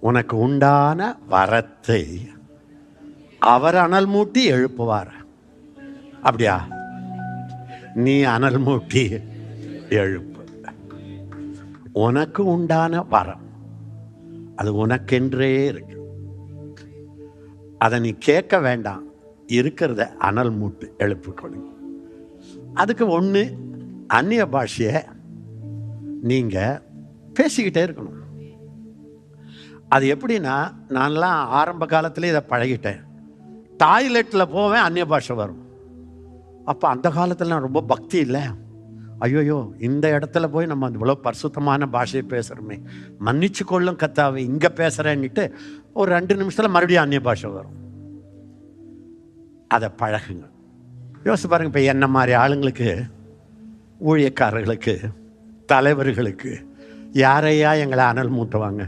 உனக்கு உண்டான வரத்தை அவர் அனல் மூட்டி எழுப்புவார். அப்படியா? நீ அனல் மூட்டி எழுப்பு. உனக்கு உண்டான வரம் அது உனக்கென்றே இருக்கு. அதை நீ கேட்க வேண்டாம். இருக்கிறத அனல் மூட்டு எழுப்பு கொடுங்க அதுக்கு ஒன்று அந்நிய பாஷையை நீங்கள் பேசிக்கிட்டே இருக்கணும். அது எப்படின்னா நான்லாம் ஆரம்ப காலத்துல இதை பழகிட்டேன். டாய்லெட்டில் போவேன் அந்நிய பாஷை வரும். அப்போ அந்த காலத்தில் நான் ரொம்ப பக்தி இல்லை. ஐயோயோ இந்த இடத்துல போய் நம்ம இவ்வளோ பரிசுத்தமான பாஷையை பேசுகிறோமே மன்னிச்சு கொள்ளும் கத்தாவை இங்கே பேசுகிறேன்னுட்டு ஒரு ரெண்டு நிமிஷத்தில் மறுபடியும் அந்நிய பாஷை வரும். அதை பழகுங்க. யோசிச்சு பாருங்க இப்போ என்ன மாதிரி ஆளுங்களுக்கு ஊழியக்காரர்களுக்கு தலைவர்களுக்கு யாரையா எங்களை அனல் மூட்டுவாங்க?